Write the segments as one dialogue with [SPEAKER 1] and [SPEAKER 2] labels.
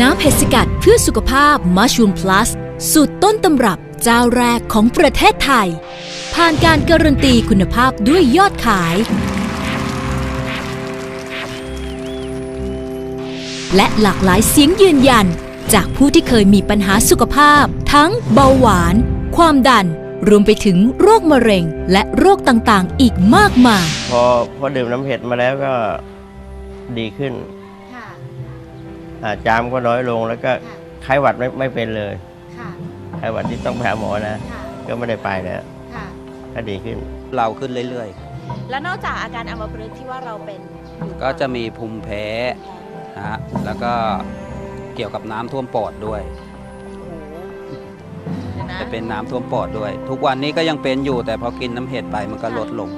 [SPEAKER 1] น้ำเห็ดสกัดเพื่อสุขภาพมัช r ูมพลัสสูตรต้นตำรับเจ้าแรกของประเทศไทย ผ่านการการันตีคุณภาพด้วยยอดขาย และหลากหลายเสียงยืนยัน จากผู้ที่เคยมีปัญหาสุขภาพ ทั้งเบาหวาน ความดัน รวมไปถึงโรคมะเร็ง และโรคต่างๆ อีกมากมาย
[SPEAKER 2] พอพอดื่มน้ำเห็ดมาแล้วก็ดีขึ้น อ่าจามก็น้อยลงแล้วก็ไข้หวัดไม่ไม่เป็นเลย
[SPEAKER 3] ค่ะ
[SPEAKER 2] ไข้หวัดที่ต้องไปหาหมอนะ
[SPEAKER 3] ค่ะ
[SPEAKER 2] ก็ไม่ได้ไปแล้ว
[SPEAKER 3] ค่ะ
[SPEAKER 2] ก็ดีขึ้น
[SPEAKER 4] เราขึ้นเรื่อย
[SPEAKER 3] แล้วนอกจากอาการอัมพฤกษ์ที่ว่าเราเป็นอยู่
[SPEAKER 4] ๆ ก็จะมีภูมิแพ้นะฮะแล้วก็เกี่ยวกับน้ำท่วมปอดด้วย
[SPEAKER 3] เดี๋ยวนะ
[SPEAKER 4] จะเป็นน้ำท่วมปอดด้วย ทุกวันนี้ก็ยังเป็นอยู่แต่พอกินน้ำเห็ดไปมันก็ลดลง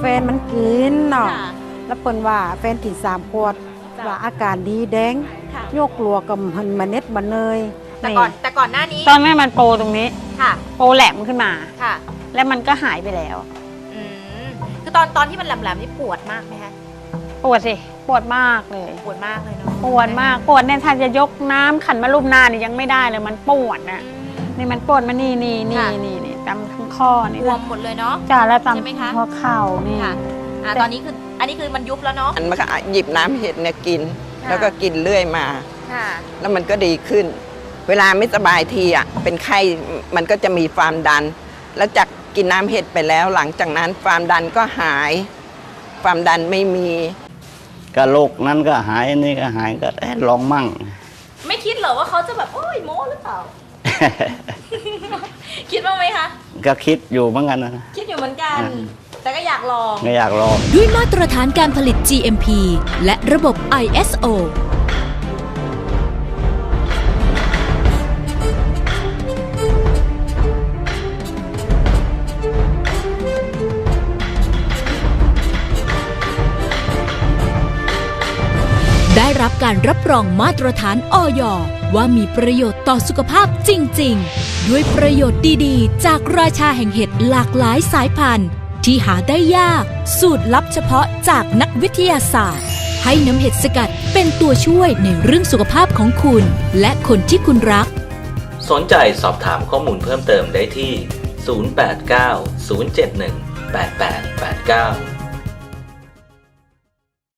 [SPEAKER 5] แฟนมันกินเนาะ
[SPEAKER 3] ค่ะ
[SPEAKER 5] แล้วเปิ้นว่าแฟนกินสามขวด
[SPEAKER 3] จ้ะ
[SPEAKER 5] ว่าอาการดีแดง
[SPEAKER 3] ค่ะ
[SPEAKER 5] โยกกลัวกับหันมาเน็ตบันเนย
[SPEAKER 3] แต่ก่อนแต่ก่อนหน้านี้
[SPEAKER 6] ตอนแม่มันโปรตรงนี้
[SPEAKER 3] ค่ะ
[SPEAKER 6] โปรแหลมขึ้นมา
[SPEAKER 3] ค่ะ
[SPEAKER 6] แล้วมันก็หายไปแล้ว
[SPEAKER 3] อืมคือตอนตอนที่มันแหลมๆนี่ปวดมากไหมคะ
[SPEAKER 6] ปวดสิปวดมากเลย
[SPEAKER 3] ปวดมากเลยเนาะ
[SPEAKER 6] ปวดมากปวดเนี่ยถ้าจะยกน้ำขันมารูปหน้านี่ยังไม่ได้เลยมันปวดนะ
[SPEAKER 3] อืม
[SPEAKER 6] นี่มันปวดมานี่นี่นี่
[SPEAKER 3] ค่ะ
[SPEAKER 6] นี่นี่ตามทั้งข้อนี่
[SPEAKER 3] บวมหมดเลยเนาะ
[SPEAKER 6] จ้าแล้วตาม
[SPEAKER 3] ใช่ไหมคะ
[SPEAKER 6] หัวเข่านี่
[SPEAKER 3] ค่ะ อ่าตอนนี้คืออันนี้คือมันยุบแล้วเนาะ
[SPEAKER 7] อันมันก็หยิบน้ำเห็ดเนี่ยกิน
[SPEAKER 3] ค่ะ
[SPEAKER 7] แล้วก็กินเรื่อยมา
[SPEAKER 3] ค่ะ
[SPEAKER 7] แล้วมันก็ดีขึ้น เวลาไม่สบายทีอะเป็นไข้มันก็จะมีความดัน แล้วจากกินน้ำเห็ดไปแล้ว หลังจากนั้นความดันก็หาย ความดันไม่มี
[SPEAKER 8] ก็โรคนั้นก็หายอันนี่ก็หายก็เอ๊ะลองมั่ง
[SPEAKER 3] ไม่คิดเหรอว่าเขาจะแบบโอ้ยโม้หรือเปล่า คิดบ้างไหมคะ
[SPEAKER 8] ก็คิดอยู่เหมือนกันนะ
[SPEAKER 3] คิดอยู่เหมือนกัน
[SPEAKER 8] อืม
[SPEAKER 3] แต่ก็อยากลอง
[SPEAKER 8] ไม่อยากลอง
[SPEAKER 1] ด้วยมาตรฐานการผลิต GMP และระบบ ISO ได้รับการรับรองมาตรฐานอยว่ามีประโยชน์ต่อสุขภาพจริง ๆ ด้วยประโยชน์ดี ๆ จากราชาแห่งเห็ดหลากหลายสายพันธุ์ ที่หาได้ยาก สูตรลับเฉพาะจากนักวิทยาศาสตร์ ให้น้ำเห็ดสกัดเป็นตัวช่วยในเรื่องสุขภาพของคุณ และคนที่คุณรัก
[SPEAKER 9] สนใจสอบถามข้อมูลเพิ่มเติมได้ที่ 089 071 8889